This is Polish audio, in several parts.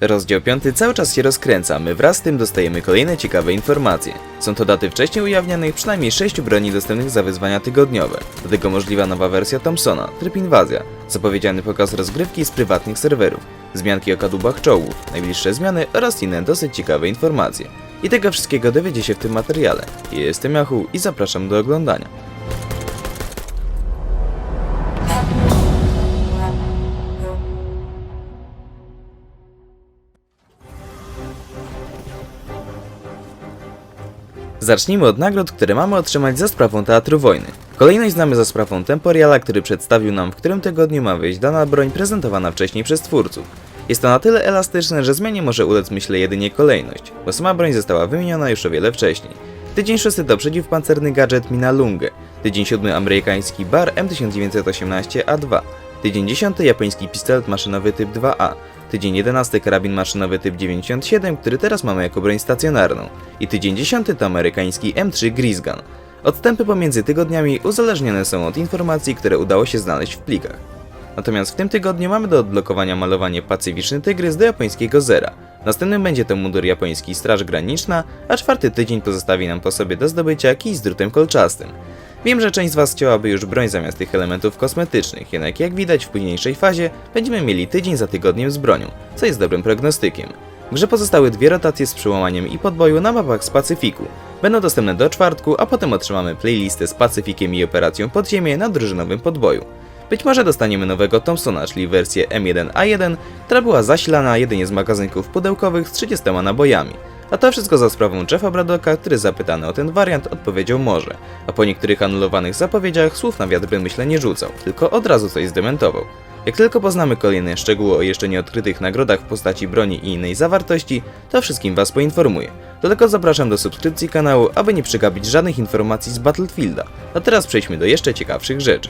Rozdział 5 cały czas się rozkręca, my wraz z tym dostajemy kolejne ciekawe informacje. Są to daty wcześniej ujawnianych przynajmniej 6 broni dostępnych za wyzwania tygodniowe, do tego możliwa nowa wersja Thompsona, tryb inwazja, zapowiedziany pokaz rozgrywki z prywatnych serwerów, zmianki o kadłubach czołgów, najbliższe zmiany oraz inne dosyć ciekawe informacje. I tego wszystkiego dowiecie się w tym materiale. Jestem Yahoo i zapraszam do oglądania. Zacznijmy od nagród, które mamy otrzymać za sprawą Teatru Wojny. Kolejność znamy za sprawą Temporiala, który przedstawił nam, w którym tygodniu ma wyjść dana broń prezentowana wcześniej przez twórców. Jest to na tyle elastyczne, że zmianie może ulec myślę jedynie kolejność, bo sama broń została wymieniona już o wiele wcześniej. Tydzień szósty to przeciwpancerny gadżet Mina Lunge, tydzień siódmy amerykański bar M1918A2, tydzień dziesiąty japoński pistolet maszynowy typ 2A, tydzień 11 karabin maszynowy typ 97, który teraz mamy jako broń stacjonarną i tydzień 10 to amerykański M3 Grisgun. Odstępy pomiędzy tygodniami uzależnione są od informacji, które udało się znaleźć w plikach. Natomiast w tym tygodniu mamy do odblokowania malowanie Pacyficzny Tygrys do japońskiego zera. Następnym będzie to mundur japoński Straż Graniczna, a czwarty tydzień pozostawi nam po sobie do zdobycia kij z drutem kolczastym. Wiem, że część z Was chciałaby już broń zamiast tych elementów kosmetycznych, jednak jak widać w późniejszej fazie będziemy mieli tydzień za tygodniem z bronią, co jest dobrym prognostykiem. W grze pozostały dwie rotacje z przełamaniem i podboju na mapach z Pacyfiku. Będą dostępne do czwartku, a potem otrzymamy playlistę z Pacyfikiem i operacją Podziemie na drużynowym podboju. Być może dostaniemy nowego Thompsona, czyli wersję M1A1, która była zasilana jedynie z magazynków pudełkowych z 30 nabojami. A to wszystko za sprawą Jeffa Bradoka, który zapytany o ten wariant odpowiedział może, a po niektórych anulowanych zapowiedziach słów na wiatr by myślę nie rzucał, tylko od razu coś zdementował. Jak tylko poznamy kolejne szczegóły o jeszcze nieodkrytych nagrodach w postaci broni i innej zawartości, to wszystkim Was poinformuję. Do tego zapraszam do subskrypcji kanału, aby nie przegapić żadnych informacji z Battlefielda. A teraz przejdźmy do jeszcze ciekawszych rzeczy.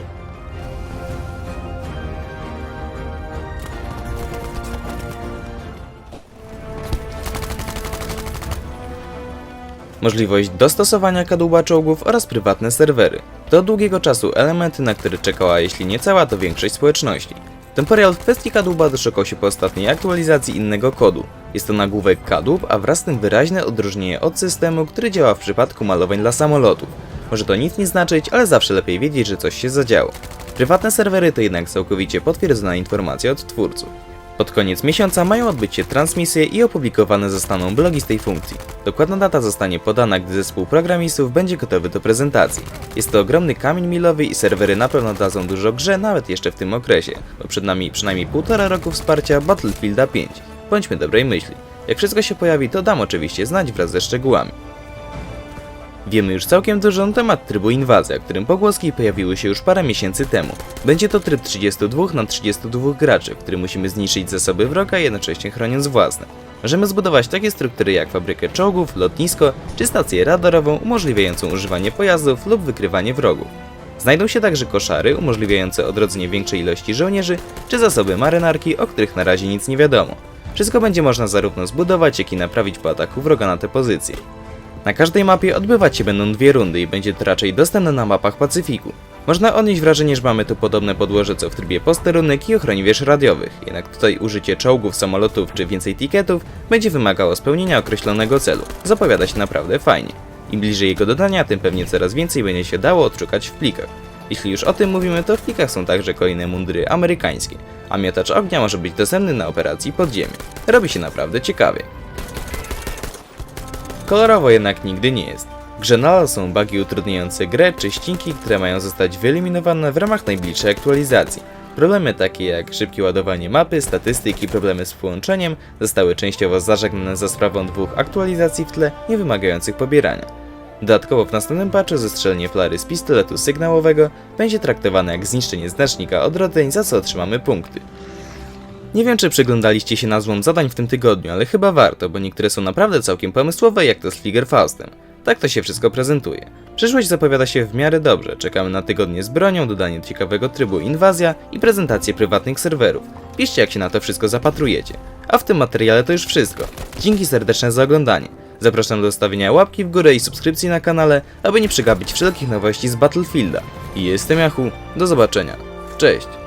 Możliwość dostosowania kadłuba czołgów oraz prywatne serwery. Od długiego czasu elementy, na które czekała jeśli nie cała, to większość społeczności. Temporal w kwestii kadłuba doczekał się po ostatniej aktualizacji innego kodu. Jest to nagłówek kadłub, a wraz z tym wyraźne odróżnienie od systemu, który działa w przypadku malowań dla samolotów. Może to nic nie znaczyć, ale zawsze lepiej wiedzieć, że coś się zadziało. Prywatne serwery to jednak całkowicie potwierdzona informacja od twórców. Pod koniec miesiąca mają odbyć się transmisje i opublikowane zostaną blogi z tej funkcji. Dokładna data zostanie podana, gdy zespół programistów będzie gotowy do prezentacji. Jest to ogromny kamień milowy i serwery na pewno dadzą dużo grze nawet jeszcze w tym okresie, bo przed nami przynajmniej półtora roku wsparcia Battlefielda 5. Bądźmy dobrej myśli. Jak wszystko się pojawi, to dam oczywiście znać wraz ze szczegółami. Wiemy już całkiem dużo na temat trybu inwazja, którym pogłoski pojawiły się już parę miesięcy temu. Będzie to tryb 32 na 32 graczy, w którym musimy zniszczyć zasoby wroga, jednocześnie chroniąc własne. Możemy zbudować takie struktury jak fabrykę czołgów, lotnisko czy stację radarową umożliwiającą używanie pojazdów lub wykrywanie wrogów. Znajdą się także koszary umożliwiające odrodzenie większej ilości żołnierzy czy zasoby marynarki, o których na razie nic nie wiadomo. Wszystko będzie można zarówno zbudować, jak i naprawić po ataku wroga na te pozycje. Na każdej mapie odbywać się będą dwie rundy i będzie to raczej dostępne na mapach Pacyfiku. Można odnieść wrażenie, że mamy tu podobne podłoże co w trybie posterunek i ochroniwierz radiowych, jednak tutaj użycie czołgów, samolotów czy więcej tiketów będzie wymagało spełnienia określonego celu. Zapowiada się naprawdę fajnie. Im bliżej jego dodania, tym pewnie coraz więcej będzie się dało odszukać w plikach. Jeśli już o tym mówimy, to w plikach są także kolejne mundury amerykańskie, a miotacz ognia może być dostępny na operacji podziemie. Robi się naprawdę ciekawie. Kolorowo jednak nigdy nie jest. W grze nadal są bugi utrudniające grę czy ścinki, które mają zostać wyeliminowane w ramach najbliższej aktualizacji. Problemy takie jak szybkie ładowanie mapy, statystyki, problemy z połączeniem zostały częściowo zażegnane za sprawą dwóch aktualizacji w tle, nie wymagających pobierania. Dodatkowo w następnym patchu zestrzelenie flary z pistoletu sygnałowego będzie traktowane jak zniszczenie znacznika odrodzeń, za co otrzymamy punkty. Nie wiem, czy przyglądaliście się nazwom zadań w tym tygodniu, ale chyba warto, bo niektóre są naprawdę całkiem pomysłowe, jak to z Fliegerfaustem. Tak to się wszystko prezentuje. Przyszłość zapowiada się w miarę dobrze. Czekamy na tygodnie z bronią, dodanie ciekawego trybu inwazja i prezentację prywatnych serwerów. Piszcie, jak się na to wszystko zapatrujecie. A w tym materiale to już wszystko. Dzięki serdeczne za oglądanie. Zapraszam do zostawienia łapki w górę i subskrypcji na kanale, aby nie przegapić wszelkich nowości z Battlefielda. I jestem Yahoo. Do zobaczenia. Cześć.